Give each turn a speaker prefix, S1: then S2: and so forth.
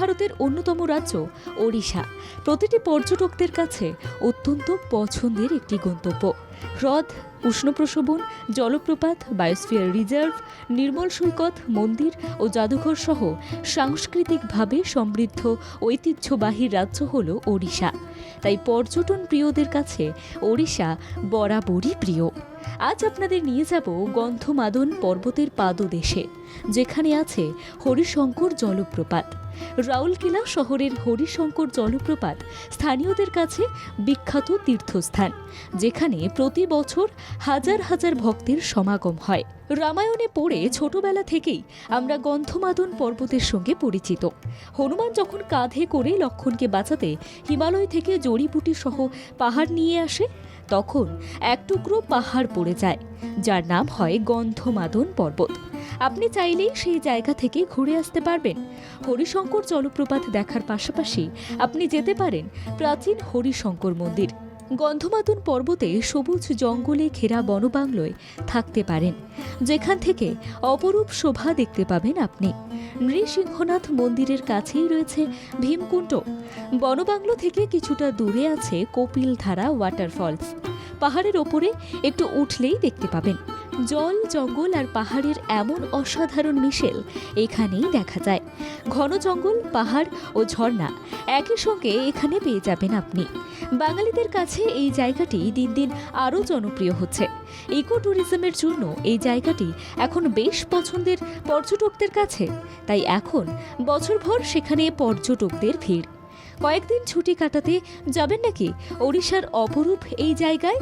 S1: ভারতের অন্যতম রাজ্য, ওড়িশা। প্রতিটি পর্যটকদের কাছে অত্যন্ত পছন্দের একটি গন্তব্য। হ্রদ উষ্ণপ্রসবন জলপ্রপাত বায়োস্ফিয়ার রিজার্ভ নির্মল সৈকত, মন্দির ও জাদুঘর সহ সাংস্কৃতিকভাবে সমৃদ্ধ ঐতিহ্যবাহী রাজ্য হল ওড়িশা। তাই পর্যটন প্রিয়দের কাছে ওড়িশা বরাবরই প্রিয়। আজ আপনাদের নিয়ে যাব গন্ধমাদন পর্বতের পাদদেশে, যেখানে আছে হরিশঙ্কর জলপ্রপাত। রাউলকেলা শহরের হরিশঙ্কর জলপ্রপাত স্থানীয়দের কাছে বিখ্যাত তীর্থস্থান, যেখানে প্রতি বছর হাজার হাজার ভক্তের সমাগম হয়। রামায়ণে পড়ে ছোটবেলা থেকেই আমরা গন্ধমাদন পর্বতের সঙ্গে পরিচিত। হনুমান যখন কাঁধে করে লক্ষণকে বাঁচাতে হিমালয় থেকে জড়িবুটি সহ পাহাড় নিয়ে আসে, তখন এক টুকরো পাহাড় পড়ে যায়, যার নাম হয় গন্ধমাদন পর্বত। আপনি চাইলেই সেই জায়গা থেকে ঘুরে আসতে পারবেন। হরিশঙ্কর জলপ্রপাত দেখার পাশাপাশি আপনি যেতে পারেন প্রাচীন হরিশঙ্কর মন্দির। গন্ধমাদন পর্বতে সবুজ জঙ্গলে ঘেরা বনবাংলোয় থাকতে পারেন। যেখান থেকে অপরূপ শোভা দেখতে পাবেন আপনি। নৃসিংহনাথ মন্দিরের কাছেই রয়েছে ভীমকুণ্ড। বনবাংলো থেকে কিছুটা দূরে আছে কপিলধারা ওয়াটারফলস। পাহাড়ের ওপরে একটু উঠলেই দেখতে পাবেন। জল, জঙ্গল আর পাহাড়ের এমন অসাধারণ মিশেল এখানেই দেখা যায়। ঘন জঙ্গল, পাহাড় ও ঝর্ণা একই সঙ্গে এখানে পেয়ে যাবেন আপনি। বাঙালিদের কাছে এই জায়গাটি দিন দিন আরও জনপ্রিয় হচ্ছে। ইকো ট্যুরিজমের জন্য এই জায়গাটি এখন বেশ পছন্দের পর্যটকদের কাছে। তাই এখন বছরভর সেখানে পর্যটকদের ভিড়। কয়েকদিন ছুটি কাটাতে যাবেন নাকি ওড়িশার অপরূপ এই জায়গায়?